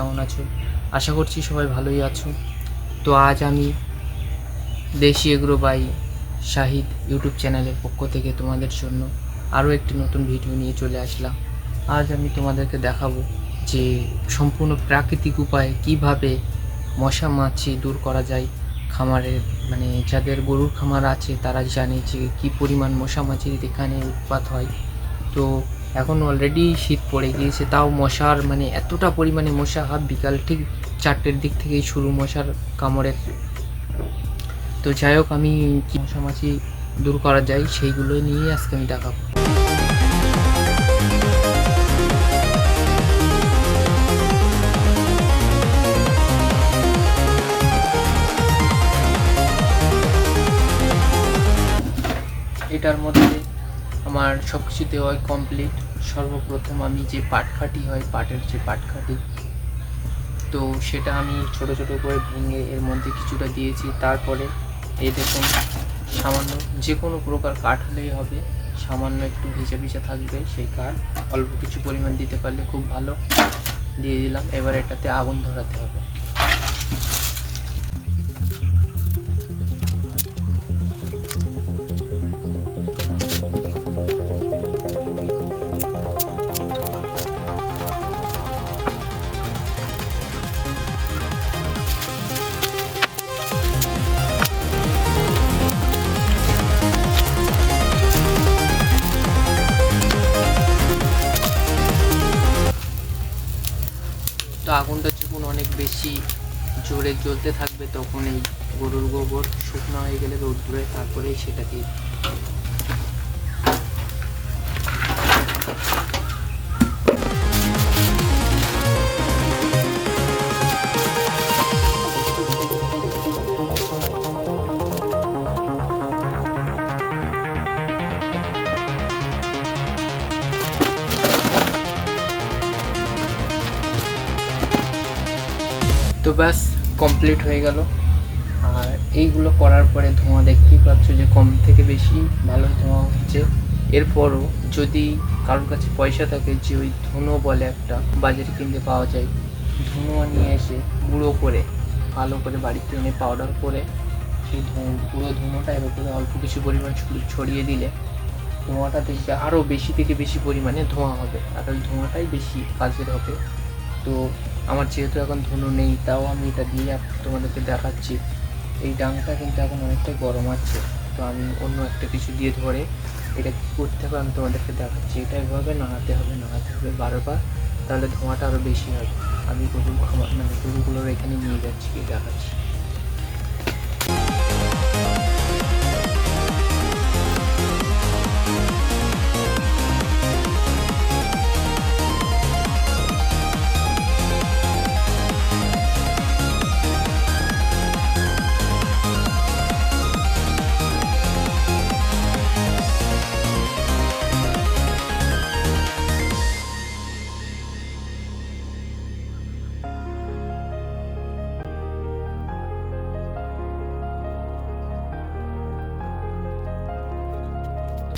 কেমন আছো? আশা করছি সবাই ভালোই আছো। তো আজ আমি দেশি এগ্রো বাই শাহিদ ইউটিউব চ্যানেলের পক্ষ থেকে তোমাদের জন্য আরও একটি নতুন ভিডিও নিয়ে চলে আসলাম। আজ আমি তোমাদেরকে দেখাবো যে সম্পূর্ণ প্রাকৃতিক উপায়ে কীভাবে মশা মাছি দূর করা যায়। খামারের মানে যাদের গরুর খামার আছে তারা জানে যে কী পরিমাণ মশা মাছির এখানে উৎপাত হয়। তো এখন অলরেডি শীত পড়ে গিয়েছে, তাও মশার মানে এতটা পরিমাণে মশা, হাত বিকাল ঠিক চারটের দিক থেকেই শুরু মশার কামড়ের। তো যাই হোক, আমি কি মশা মাছি দূর করা যায় সেইগুলো নিয়ে আজকে আমি দেখাবো। এটার মধ্যে আমার সব কিছু দেওয়া কমপ্লিট সর্বপ্রথম আমি যে পাটখাটি হয়, পাটের যে পাটখাটি, তো সেটা আমি ছোট ছোট করে ভেঙে এর মধ্যে কিছুটা দিয়েছি। তারপরে এই দেখুন, সামান্য যে কোনো প্রকার কাঠ হলেই হবে। সামান্য একটু ভিজা ভিজা থাকবে সেই কাঠ। অল্প কিছু পরিমাণ দিতে পারলে খুব ভালো। দিয়ে দিলাম, এবার এটাতে আগুন ধরাতে হবে। তো আগুনটা যখন অনেক বেশি জোরে জ্বলতে থাকবে, তখন এই গরুর গোবর শুকনো হয়ে গেলে রোদ্দুরে তারপরেই সেটাকে তো ব্যাস কমপ্লিট হয়ে গেল। আর এইগুলো করার পরে ধোঁয়া দেখতেই পাচ্ছ যে কম থেকে বেশি ভালো ধোঁয়া হচ্ছে? এরপরও যদি কারোর কাছে পয়সা থাকে, যে ওই ধুনো বলে একটা বাজারে কিনতে পাওয়া যায়, ধুনো নিয়ে এসে গুঁড়ো করে, ভালো করে বাড়িতে এনে পাউডার করে, সেই পুরো ধুনোটা এর উপরে অল্প কিছু পরিমাণ ছড়ি- ছড়িয়ে দিলে ধোঁয়াটা দেখবে আরও বেশি থেকে বেশি পরিমাণে ধোঁয়া হবে। আর ওই ধোঁয়াটাই বেশি কাজের হবে। তো আমার যেহেতু এখন ধনু নেই, তাও আমি এটা দিয়ে তোমাদেরকে দেখাচ্ছি। এই ডাংটা কিন্তু এখন অনেকটাই গরম আছে। তো আমি অন্য একটা কিছু দিয়ে ধরে এটা কী করতে হবে আমি তোমাদেরকে দেখাচ্ছি। এটা এভাবে নাড়াতে হবে নাড়াতে হবে বারবার তাহলে ধোঁয়াটা আরও বেশি হবে। আমি গরু খাবার মানে গরুগুলোর এখানে নিয়ে যাচ্ছি, দেখাচ্ছি।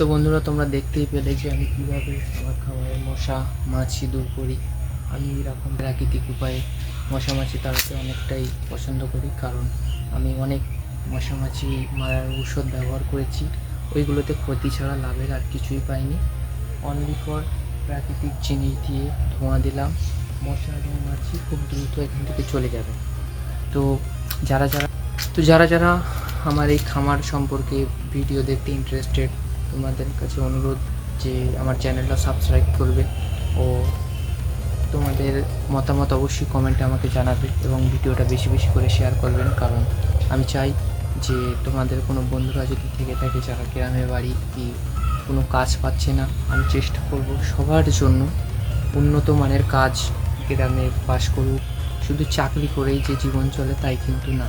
তো বন্ধুরা, তোমরা দেখতেই পেলে যে আমি কীভাবে আমার খাবারের মশা মাছি দূর করি। আমি এরকম প্রাকৃতিক উপায়ে মশা মাছি তাড়াতে অনেকটাই পছন্দ করি, কারণ আমি অনেক মশা মাছি মারার ঔষধ ব্যবহার করেছি। ওইগুলোতে ক্ষতি ছাড়া লাভের আর কিছুই পাইনি। অনলি ফর প্রাকৃতিক জিনিস দিয়ে ধোঁয়া দিলাম। মশা এবং মাছি খুব দ্রুত এখান থেকে চলে যাবে। তো যারা যারা তো যারা যারা আমার এই খামার সম্পর্কে ভিডিও দেখতে ইন্টারেস্টেড তোমাদের কাছে অনুরোধ যে আমার চ্যানেলটা সাবস্ক্রাইব করবে ও তোমাদের মতামত অবশ্যই কমেন্টে আমাকে জানাবে এবং ভিডিওটা বেশি বেশি করে শেয়ার করবেন। কারণ আমি চাই যে তোমাদের কোনো বন্ধুরা যদি থেকে থাকে, যারা গ্রামে বাড়ি কি কোনো কাজ পাচ্ছে না, আমি চেষ্টা করব সবার জন্য উন্নত মানের কাজ গ্রামে বাস করুক। শুধু চাকরি করেই যে জীবন চলে তাই কিন্তু না।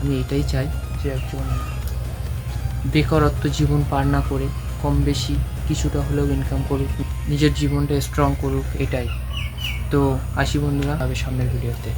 আমি এটাই চাই যে একজন বেকারত্ব জীবন পার না করে কম বেশি কিছুটা হলেও ইনকাম করুক। নিজের জীবনটা স্ট্রং করুক, এটাই। তো আসি বন্ধুরা তবে সামনের ভিডিওতে